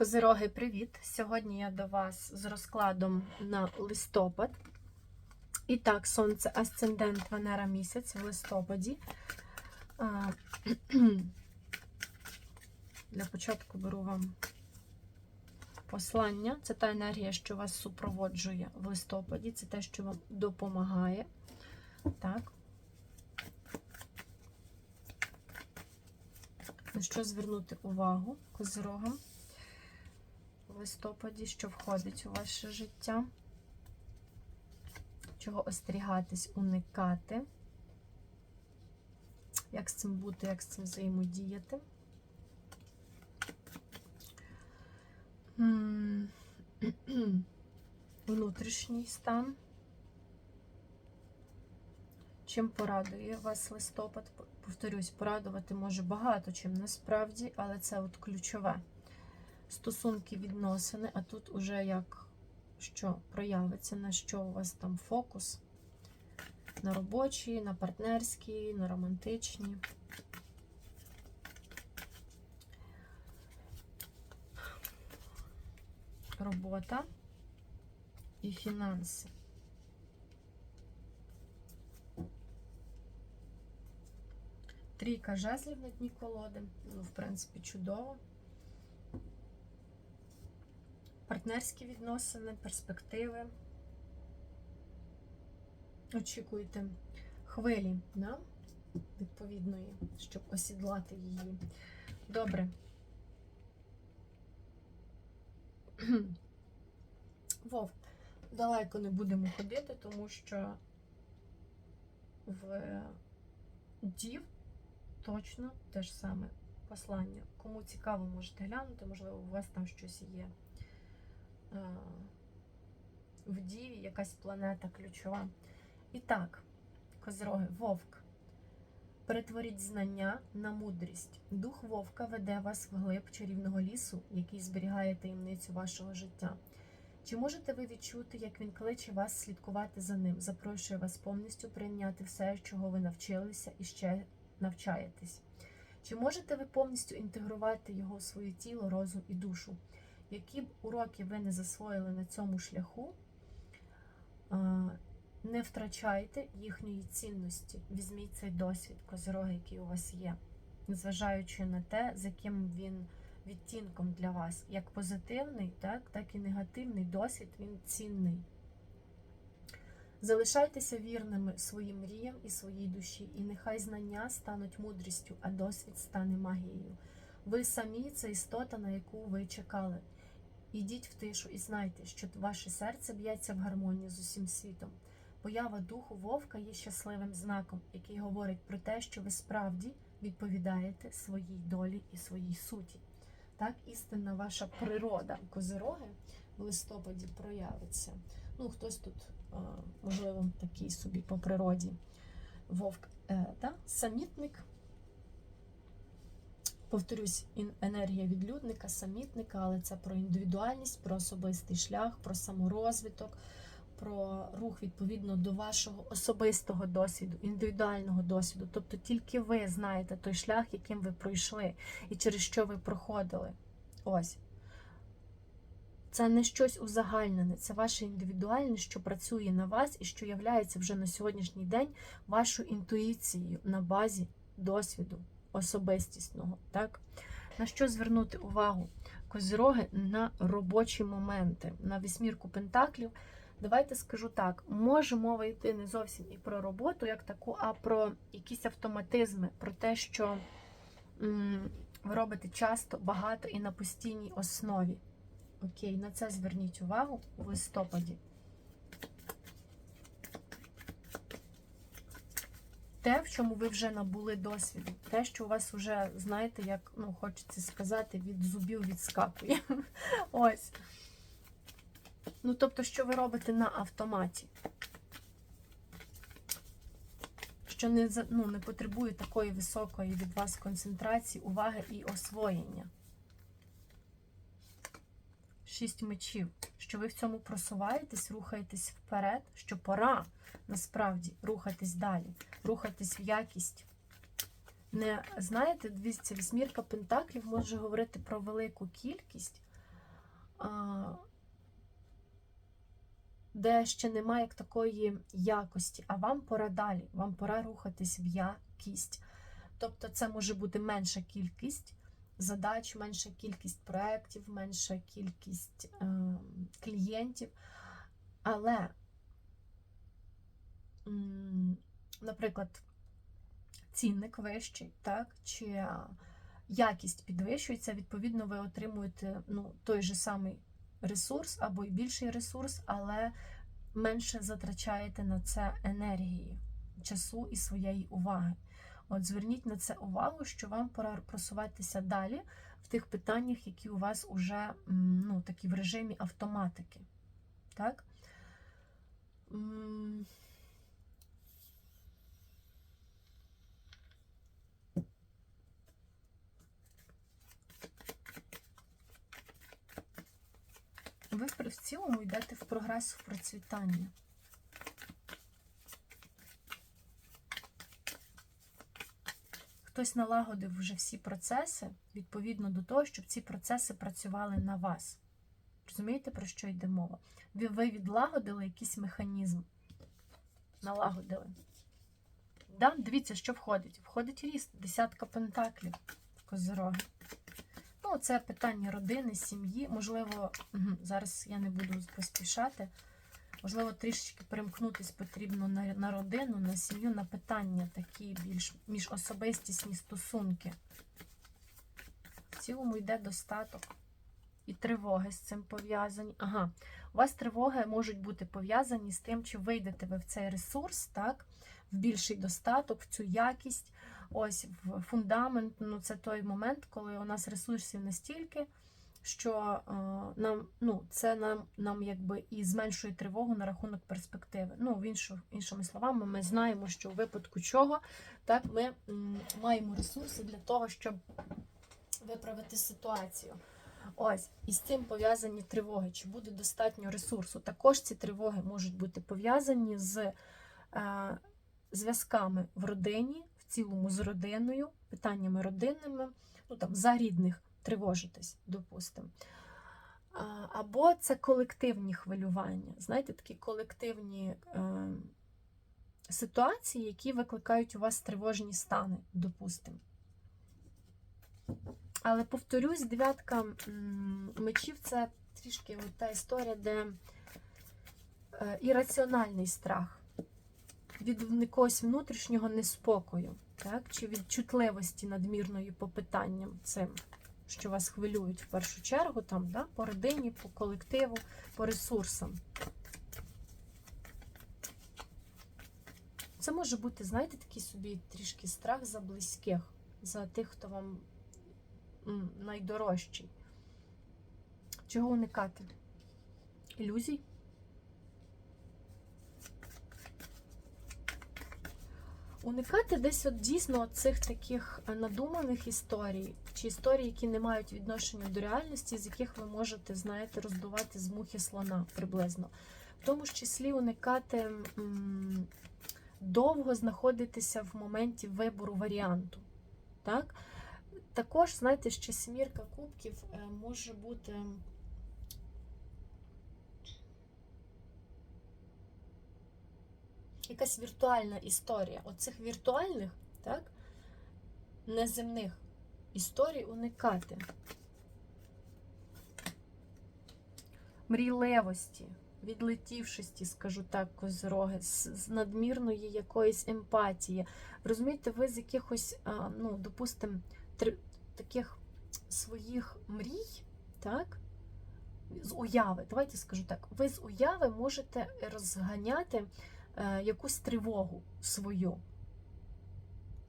Козироги, привіт! Сьогодні я до вас з розкладом на листопад. І так, сонце асцендент Венера місяць в листопаді. Для початку беру вам послання. Це та енергія, що вас супроводжує в листопаді. Це те, що вам допомагає. Так. На що звернути увагу козирогам листопаді, що входить у ваше життя, чого остерігатись, уникати, як з цим бути, як з цим взаємодіяти. Внутрішній стан. Чим порадує вас листопад? Повторюсь, порадувати може багато чим насправді, але це от ключове. Стосунки, відносини, а тут уже як що проявиться, на що у вас там фокус. На робочі, на партнерські, на романтичні. Робота і фінанси. Трійка жезлів на дні колоди. Ну, в принципі, чудово. Партнерські відносини, перспективи. Очікуйте хвилі, да? відповідної, щоб осідлати її. Добре. Вов, далеко не будемо ходити, тому що в дів точно те ж саме послання. Кому цікаво, можете глянути, можливо, у вас там щось є в Діві, якась планета ключова. І так, козроги, вовк. Перетворіть знання на мудрість. Дух вовка веде вас вглиб чарівного лісу, який зберігає таємницю вашого життя. Чи можете ви відчути, як він кличе вас слідкувати за ним, запрошує вас повністю прийняти все, чого ви навчилися і ще навчаєтесь? Чи можете ви повністю інтегрувати його в своє тіло, розум і душу? Які б уроки ви не засвоїли на цьому шляху, не втрачайте їхньої цінності. Візьміть цей досвід, козироги, який у вас є, незважаючи на те, з яким він відтінком для вас. Як позитивний, так, так і негативний досвід, він цінний. Залишайтеся вірними своїм мріям і своїй душі, і нехай знання стануть мудрістю, а досвід стане магією. Ви самі це істота, на яку ви чекали. Ідіть в тишу і знайте, що ваше серце б'ється в гармонії з усім світом. Поява духу вовка є щасливим знаком, який говорить про те, що ви справді відповідаєте своїй долі і своїй суті. Так, істинна ваша природа козироги в листопаді проявиться. Ну, хтось тут, можливо, такий собі по природі вовк, е, та? самітник. Повторюсь, енергія відлюдника, самітника, але це про індивідуальність, про особистий шлях, про саморозвиток, про рух відповідно до вашого особистого досвіду, індивідуального досвіду. Тобто тільки ви знаєте той шлях, яким ви пройшли, і через що ви проходили. Ось. Це не щось узагальнене, це ваше індивідуальне, що працює на вас і що являється вже на сьогоднішній день вашою інтуїцією на базі досвіду особистісного. Так? На що звернути увагу? Козіроги на робочі моменти, на вісьмірку пентаклів. Давайте скажу так: може мова йти не зовсім і про роботу, як таку, а про якісь автоматизми, про те, що ви робите часто, багато і на постійній основі. Окей, на це зверніть увагу у листопаді. Те, в чому ви вже набули досвіду, те, що у вас вже, знаєте, як ну, хочеться сказати, від зубів відскакує. Ось. Ну, тобто, що ви робите на автоматі? Що не ну, не потребує такої високої від вас концентрації, уваги і освоєння. Шість мечів. Що ви в цьому просуваєтесь, рухаєтесь вперед, що пора насправді рухатись далі, рухатись в якість. Не знаєте, дивіться, вісьмірка пентаклів може говорити про велику кількість, де ще немає такої якості, а вам пора далі, вам пора рухатись в якість. Тобто це може бути менша кількість задач, менша кількість проєктів, менша кількість е, клієнтів. Але, наприклад, цінник вищий, так, чи якість підвищується, відповідно, ви отримуєте ну, той же самий ресурс або й більший ресурс, але менше затрачаєте на це енергії, часу і своєї уваги. От зверніть на це увагу, що вам пора просуватися далі в тих питаннях, які у вас уже ну, такі в режимі автоматики. Так? Ви в цілому йдете в прогрес в процвітання. Хтось налагодив вже всі процеси відповідно до того, щоб ці процеси працювали на вас. Розумієте, про що йде мова? Ви, відлагодили якийсь механізм. Налагодили. Да? Дивіться, що входить. Входить ріст, десятка пентаклів, козороги. Ну, це питання родини, сім'ї. Можливо, зараз я не буду поспішати. Можливо, трішечки перемкнутись потрібно на, на родину, на сім'ю, на питання такі більш міжособистісні стосунки. В цілому йде достаток. І тривоги з цим пов'язані. Ага, у вас тривоги можуть бути пов'язані з тим, чи вийдете ви в цей ресурс, так, в більший достаток, в цю якість. Ось в фундамент, ну це той момент, коли у нас ресурсів настільки, що е, нам, ну, це нам, нам якби і зменшує тривогу на рахунок перспективи. Ну, в іншу, іншими словами, ми знаємо, що у випадку чого так, ми маємо ресурси для того, щоб виправити ситуацію. Ось, і з цим пов'язані тривоги. Чи буде достатньо ресурсу? Також ці тривоги можуть бути пов'язані з е, зв'язками в родині, в цілому з родиною, питаннями родинними, ну там за рідних тривожитись, допустимо. Або це колективні хвилювання. Знаєте, такі колективні е, ситуації, які викликають у вас тривожні стани, допустимо. Але повторюсь, дев'ятка мечів це трішки от та історія, де е, ірраціональний страх від якогось внутрішнього неспокою, так? чи від чутливості надмірної по питанням цим, що вас хвилюють в першу чергу, там, да? по родині, по колективу, по ресурсам. Це може бути, знаєте, такий собі трішки страх за близьких, за тих, хто вам найдорожчий. Чого уникати? Ілюзій? Уникати десь от дійсно цих таких надуманих історій, чи історій, які не мають відношення до реальності, з яких ви можете, знаєте, роздувати з мухи слона приблизно. В тому ж числі уникати м, довго знаходитися в моменті вибору варіанту. Так? Також, знаєте, ще смірка кубків е, може бути. Якась віртуальна історія. Оцих віртуальних, так, неземних історій уникати. Мрійливості, відлетівшості, скажу так, козороги, з, з надмірної якоїсь емпатії. Розумієте, ви з якихось, ну, допустимо, таких своїх мрій, так? З уяви, давайте скажу так, ви з уяви можете розганяти е, якусь тривогу свою.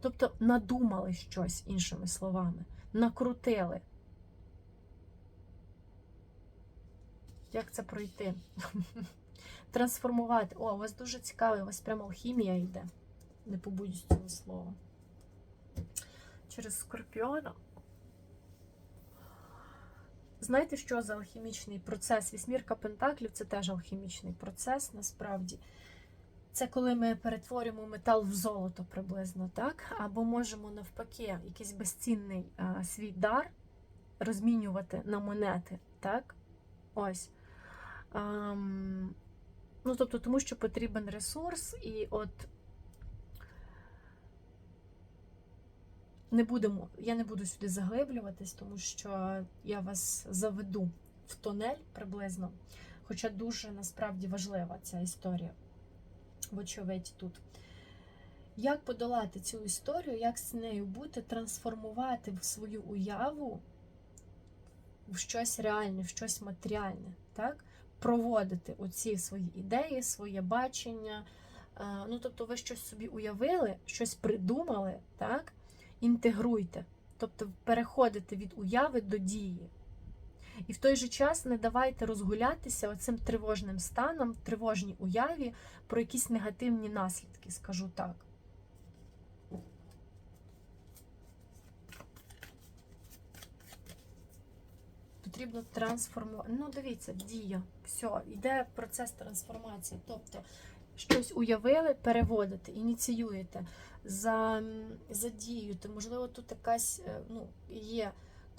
Тобто надумали щось, іншими словами, накрутили. Як це пройти? Трансформувати. О, у вас дуже цікаво, у вас прямо алхімія йде. Не побудусь цього слова. Через скорпіона. Знаєте, що за алхімічний процес? Вісьмірка Пентаклів це теж алхімічний процес, насправді. Це коли ми перетворюємо метал в золото приблизно, так? Або можемо навпаки якийсь безцінний а, свій дар розмінювати на монети, так? Ось. Ем, ну, тобто, тому що потрібен ресурс, і от не будемо, я не буду сюди заглиблюватись, тому що я вас заведу в тунель приблизно. Хоча дуже насправді важлива ця історія, вочевидь, тут. Як подолати цю історію, як з нею бути, трансформувати в свою уяву в щось реальне, в щось матеріальне, так? проводити оці свої ідеї, своє бачення. Е, Ну, тобто, ви щось собі уявили, щось придумали, так? інтегруйте, тобто переходите від уяви до дії. І в той же час не давайте розгулятися оцим тривожним станом, тривожній уяві про якісь негативні наслідки, скажу так. Потрібно трансформувати. Ну, дивіться, дія. Все, йде процес трансформації. Тобто, щось уявили, переводите, ініціюєте, за, задіюєте. Можливо, тут якась е, ну, є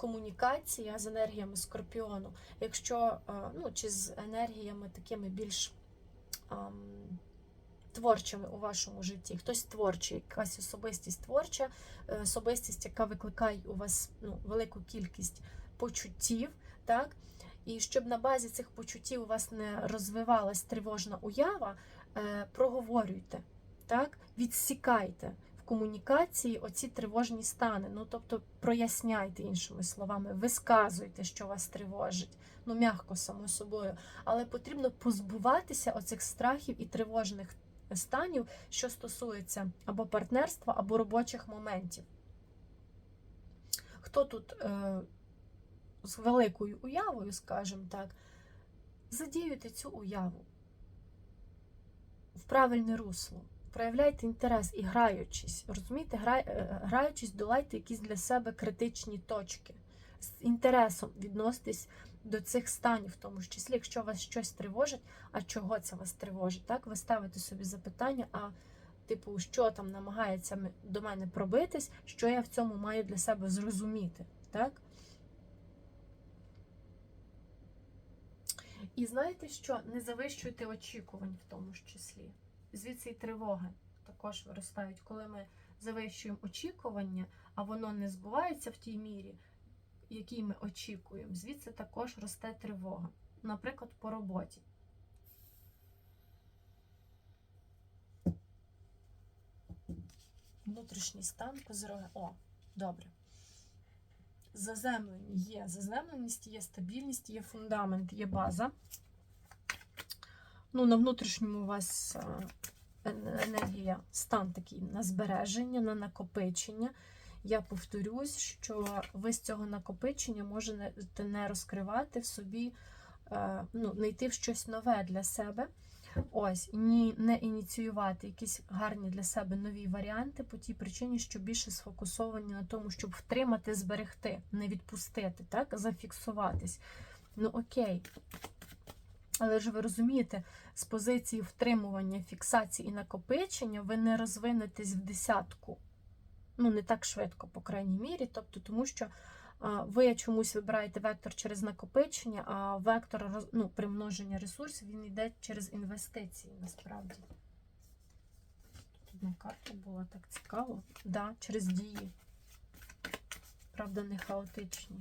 комунікація з енергіями скорпіону, якщо е, ну, чи з енергіями такими більш ам, творчими у вашому житті. Хтось творчий, якась особистість творча, е, особистість, яка викликає у вас ну, велику кількість почуттів. так? І щоб на базі цих почуттів у вас не розвивалась тривожна уява, е, проговорюйте, так? відсікайте комунікації оці тривожні стани. Ну, тобто проясняйте іншими словами, висказуйте, що вас тривожить. Ну, м'яко, само собою. Але потрібно позбуватися оцих страхів і тривожних станів, що стосується або партнерства, або робочих моментів. Хто тут е, з великою уявою, скажімо так, задіюйте цю уяву в правильне русло. Проявляйте інтерес і граючись, розумієте, е, граючись, долайте якісь для себе критичні точки. З інтересом відноситесь до цих станів, в тому числі, якщо вас щось тривожить, а чого це вас тривожить? Так, ви ставите собі запитання, а типу, що там намагається до мене пробитись, що я в цьому маю для себе зрозуміти. Так? І знаєте що? Не завищуйте очікувань в тому ж числі. Звідси і тривоги також виростають, коли ми завищуємо очікування, а воно не збувається в тій мірі, якій ми очікуємо. Звідси також росте тривога. Наприклад, по роботі. Внутрішній стан козирога. О, добре. Заземлення є. Заземленість є стабільність, є фундамент, є база. Ну, на внутрішньому у вас е, енергія, стан такий на збереження, на накопичення. Я повторюсь, що ви з цього накопичення можете не розкривати в собі, е, ну, не щось нове для себе. Ось, ні, не ініціювати якісь гарні для себе нові варіанти по тій причині, що більше сфокусовані на тому, щоб втримати, зберегти, не відпустити, так, зафіксуватись. Ну окей. Але ж ви розумієте, з позиції втримування, фіксації і накопичення ви не розвинетесь в десятку. Ну, не так швидко, по крайній мірі. Тобто, тому що ви чомусь вибираєте вектор через накопичення, а вектор ну, примноження ресурсів він йде через інвестиції, насправді. Тут одна карта була так цікаво. Да, через дії. Правда, не хаотичні.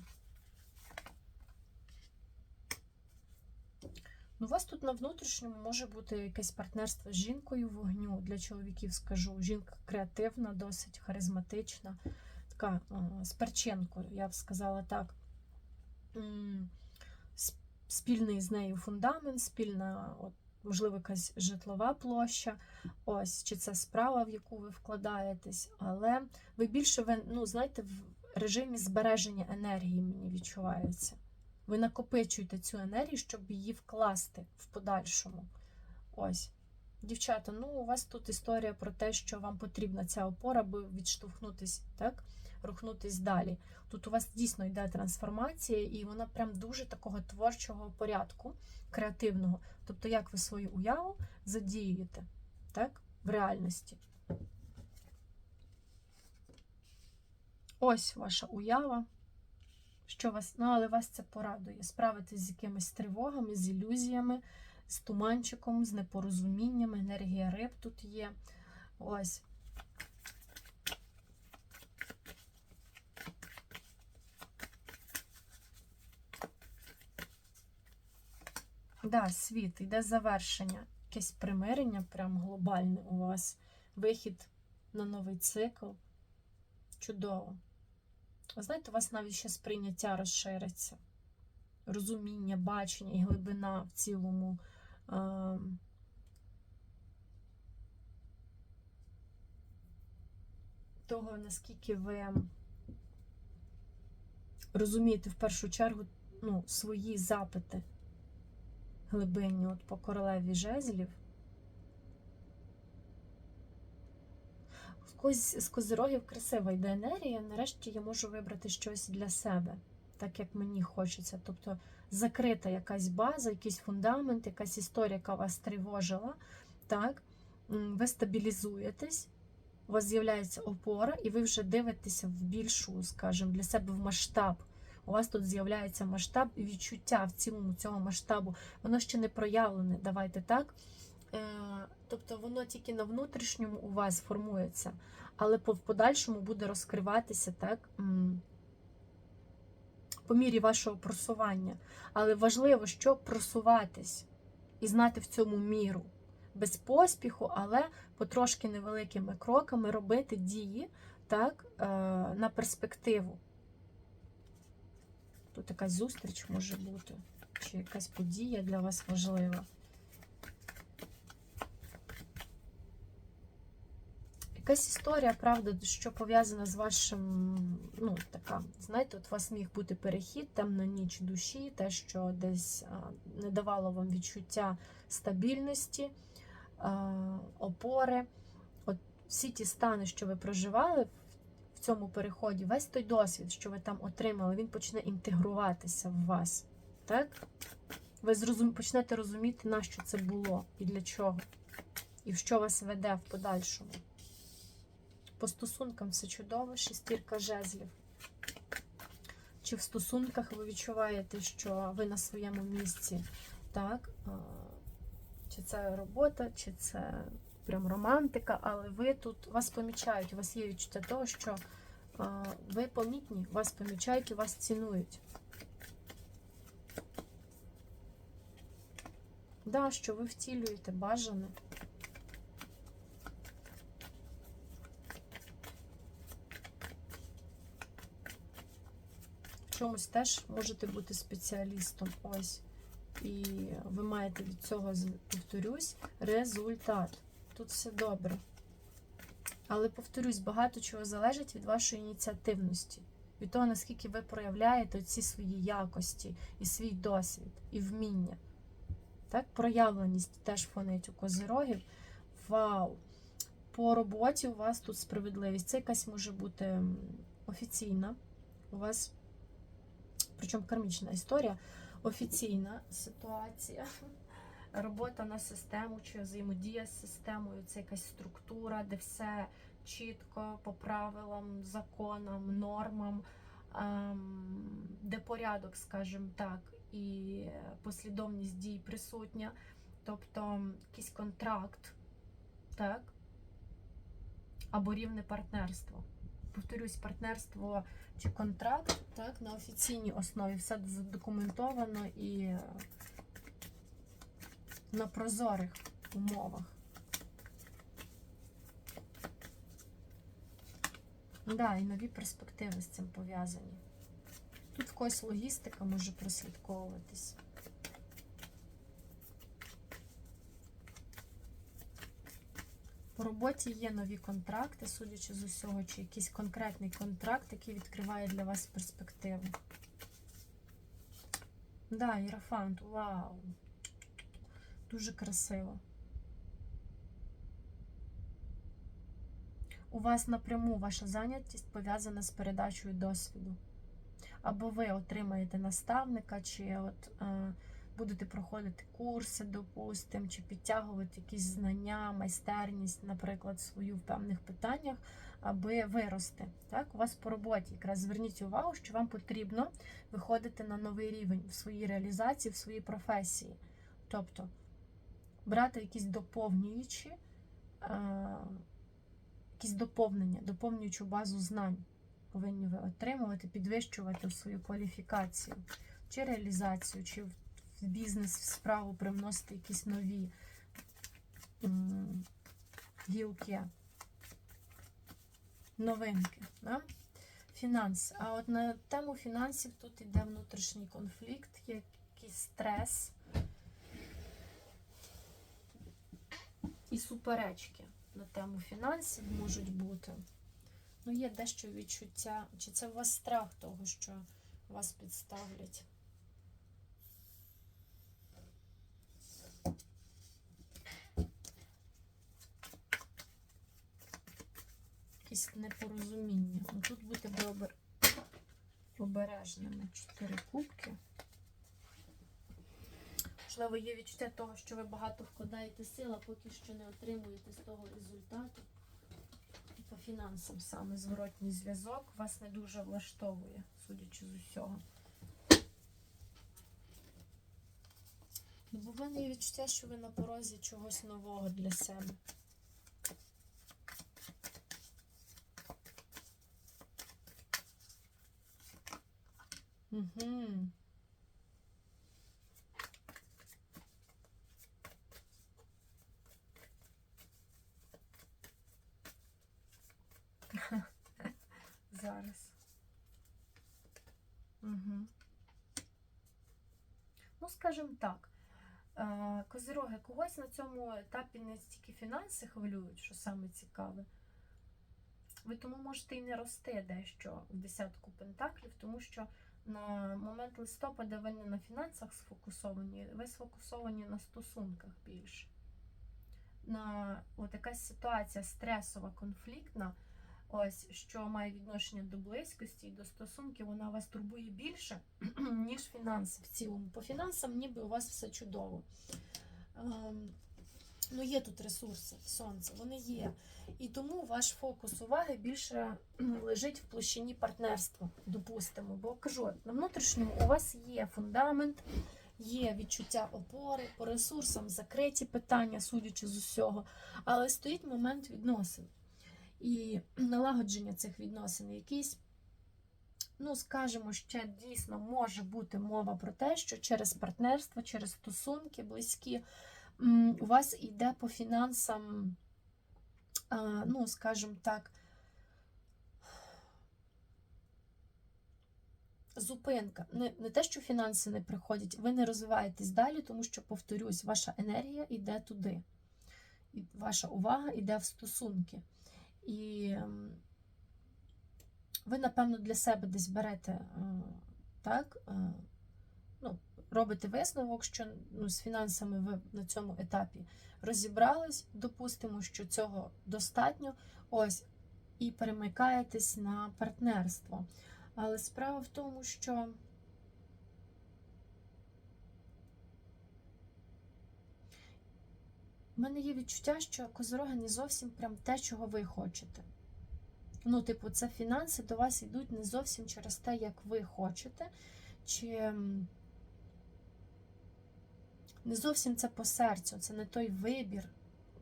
Ну, у вас тут на внутрішньому може бути якесь партнерство з жінкою вогню. Для чоловіків скажу. Жінка креативна, досить харизматична, така з перчинкою, я б сказала так. Спільний з нею фундамент, спільна, от, можливо, якась житлова площа. Ось, чи це справа, в яку ви вкладаєтесь, але ви більше, ну, знаєте, в режимі збереження енергії мені відчувається. Ви накопичуєте цю енергію, щоб її вкласти в подальшому. Ось. Дівчата, ну у вас тут історія про те, що вам потрібна ця опора, аби відштовхнутись, так? Рухнутись далі. Тут у вас дійсно йде трансформація, і вона прям дуже такого творчого порядку, креативного. Тобто, як ви свою уяву задіюєте, так? В реальності. Ось ваша уява. Що вас, ну, але вас це порадує. Справитись з якимись тривогами, з ілюзіями, з туманчиком, з непорозумінням, енергія риб тут є. Ось. Да, світ, йде завершення, якесь примирення, прям глобальне у вас, вихід на новий цикл. Чудово. Знаєте, у вас навіть ще сприйняття розшириться, розуміння, бачення і глибина в цілому. Того, наскільки ви розумієте в першу чергу ну, свої запити глибинні от по королеві жезлів. В когось з козирогів красива йде енергія. Нарешті я можу вибрати щось для себе, так як мені хочеться. Тобто закрита якась база, якийсь фундамент, якась історія, яка вас тривожила. Так? Ви стабілізуєтесь, у вас з'являється опора, і ви вже дивитеся в більшу, скажімо, для себе в масштаб. У вас тут з'являється масштаб і відчуття в цілому цього масштабу. Воно ще не проявлене, давайте так. Е, Тобто воно тільки на внутрішньому у вас формується, але в подальшому буде розкриватися так по мірі вашого просування. Але важливо, що просуватись і знати в цьому міру. Без поспіху, але потрошки невеликими кроками робити дії так, е, на перспективу. Тут якась зустріч може бути, чи якась подія для вас важлива. Якась історія, правда, що пов'язана з вашим, ну, така, знаєте, от у вас міг бути перехід там на ніч душі, те, що десь не давало вам відчуття стабільності, опори. От всі ті стани, що ви проживали в цьому переході, весь той досвід, що ви там отримали, він почне інтегруватися в вас. Так? Ви зрозум... почнете розуміти, на що це було і для чого, і в що вас веде в подальшому. По стосункам все чудово, шестірка жезлів. Чи в стосунках ви відчуваєте, що ви на своєму місці, так? Чи це робота, чи це прям романтика, але ви тут вас помічають, у вас є відчуття того, що ви помітні, вас помічають і вас цінують. Да, що ви втілюєте бажане. Чомусь теж можете бути спеціалістом. Ось. І ви маєте від цього, повторюсь, результат. Тут все добре. Але повторюсь, багато чого залежить від вашої ініціативності, від того, наскільки ви проявляєте ці свої якості і свій досвід, і вміння. Так, проявленість теж фонить у козирогів. Вау! По роботі у вас тут справедливість. Це якась може бути офіційна. У вас, причому кармічна історія, офіційна ситуація. Робота на систему чи взаємодія з системою це якась структура, де все чітко по правилам, законам, нормам, ем, де порядок, скажімо так, і послідовність дій присутня, тобто якийсь контракт, так, або рівне партнерство. Повторюсь, партнерство чи контракт так, на офіційній основі все задокументовано і е, на прозорих умовах. Да, і нові перспективи з цим пов'язані. Тут в когось логістика може прослідковуватись. По роботі є нові контракти, судячи з усього, чи якийсь конкретний контракт, який відкриває для вас перспективу. Да, Єрофант, вау! Дуже красиво. У вас напряму ваша зайнятість пов'язана з передачею досвіду. Або ви отримаєте наставника, чи от е, будете проходити курси, допустимо, чи підтягувати якісь знання, майстерність, наприклад, свою в певних питаннях, аби вирости. Так, у вас по роботі якраз зверніть увагу, що вам потрібно виходити на новий рівень в своїй реалізації, в своїй професії. Тобто брати якісь доповнюючі, е, якісь доповнення, доповнюючу базу знань повинні ви отримувати, підвищувати свою кваліфікацію, чи реалізацію, чи в в бізнес, в справу привносити якісь нові гілки, новинки. Да? Фінанси. А от на тему фінансів тут йде внутрішній конфлікт, якийсь стрес і суперечки на тему фінансів можуть бути. Ну, є дещо відчуття, чи це у вас страх того, що вас підставлять. Якісь непорозуміння. Ну, тут би обер... обережними. Чотири кубки. Можливо, є відчуття того, що ви багато вкладаєте сил, а поки що не отримуєте з того результату. І по фінансам саме зворотній зв'язок вас не дуже влаштовує, судячи з усього. Ну, бо в мене є відчуття, що ви на порозі чогось нового для себе. Угу. Зараз. Угу. Ну, скажімо так, е, козироги когось на цьому етапі не стільки фінанси хвилюють, що саме цікаве. Ви тому можете і не рости дещо в десятку пентаклів, тому що на момент листопада ви не на фінансах сфокусовані, ви сфокусовані на стосунках більше. На от якась ситуація стресова, конфліктна, ось що має відношення до близькості і до стосунків, вона вас турбує більше, ніж фінанси в цілому. По фінансам ніби у вас все чудово. Ну, є тут ресурси, сонце, вони є. І тому ваш фокус уваги більше лежить в площині партнерства, допустимо. Бо кажу, на внутрішньому у вас є фундамент, є відчуття опори, по ресурсам закриті питання, судячи з усього. Але стоїть момент відносин і налагодження цих відносин, якийсь. Ну, скажімо, ще дійсно може бути мова про те, що через партнерство, через стосунки близькі у вас йде по фінансам, ну, скажімо так, зупинка. Не, не те, що фінанси не приходять, ви не розвиваєтесь далі, тому що, повторюсь, ваша енергія йде туди. І ваша увага йде в стосунки. І ви, напевно, для себе десь берете е, так, е, робите висновок, що ну, з фінансами ви на цьому етапі розібрались, допустимо, що цього достатньо, ось, і перемикаєтесь на партнерство. Але справа в тому, що в мене є відчуття, що козороги не зовсім прям те, чого ви хочете. Ну, типу, це фінанси до вас йдуть не зовсім через те, як ви хочете, чи не зовсім це по серцю, це не той вибір.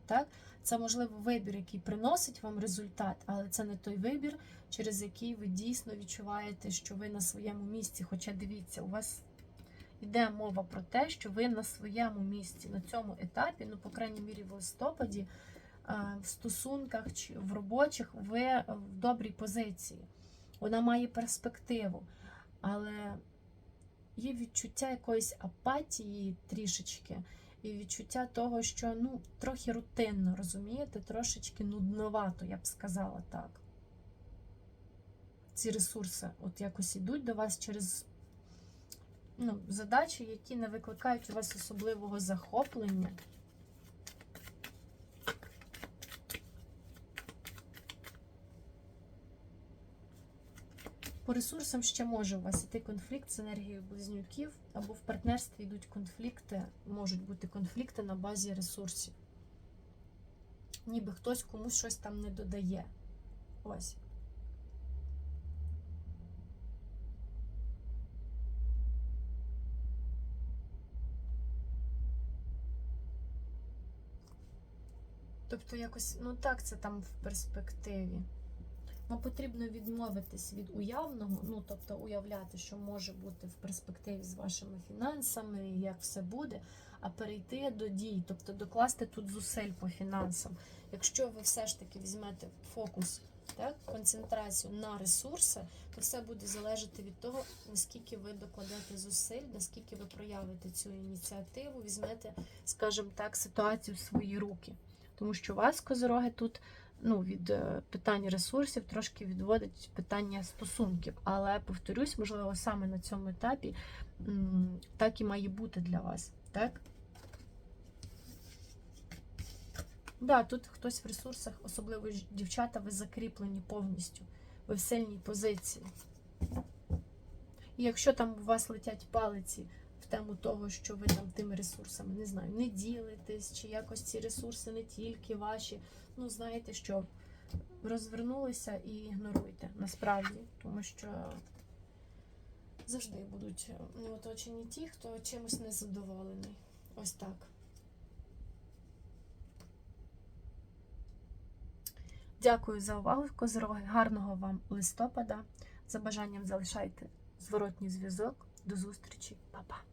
Так? Це, можливо, вибір, який приносить вам результат, але це не той вибір, через який ви дійсно відчуваєте, що ви на своєму місці. Хоча дивіться, у вас йде мова про те, що ви на своєму місці на цьому етапі, ну, по крайній мірі, в листопаді, в стосунках чи в робочих, ви в добрій позиції. Вона має перспективу. Але є відчуття якоїсь апатії трішечки, і відчуття того, що ну, трохи рутинно, розумієте, трошечки нудновато, я б сказала так. Ці ресурси от якось ідуть до вас через ну, задачі, які не викликають у вас особливого захоплення. По ресурсам ще може у вас іти конфлікт з енергією близнюків, або в партнерстві йдуть конфлікти, можуть бути конфлікти на базі ресурсів. Ніби хтось комусь щось там не додає. Ось. Тобто якось, ну так це там в перспективі. Вам потрібно відмовитись від уявного, ну тобто уявляти, що може бути в перспективі з вашими фінансами, як все буде, а перейти до дій, тобто докласти тут зусиль по фінансам. Якщо ви все ж таки візьмете фокус, так, концентрацію на ресурси, то все буде залежати від того, наскільки ви докладете зусиль, наскільки ви проявите цю ініціативу, візьмете, скажімо так, ситуацію в свої руки. Тому що вас, козороги, тут ну, від е, питань ресурсів трошки відводить питання стосунків. Але повторюсь, можливо, саме на цьому етапі так і має бути для вас. Так? Да, тут хтось в ресурсах, особливо дівчата, ви закріплені повністю. Ви в сильній позиції. І якщо там у вас летять палиці в тему того, що ви там тими ресурсами, не знаю, не ділитесь, чи якось ці ресурси не тільки ваші, ну знаєте що, розвернулися і ігноруйте насправді, тому що завжди будуть не оточені ті, хто чимось незадоволений. Ось так. Дякую за увагу, козороги. Гарного вам листопада. За бажанням залишайте зворотній зв'язок. До зустрічі, Па-па.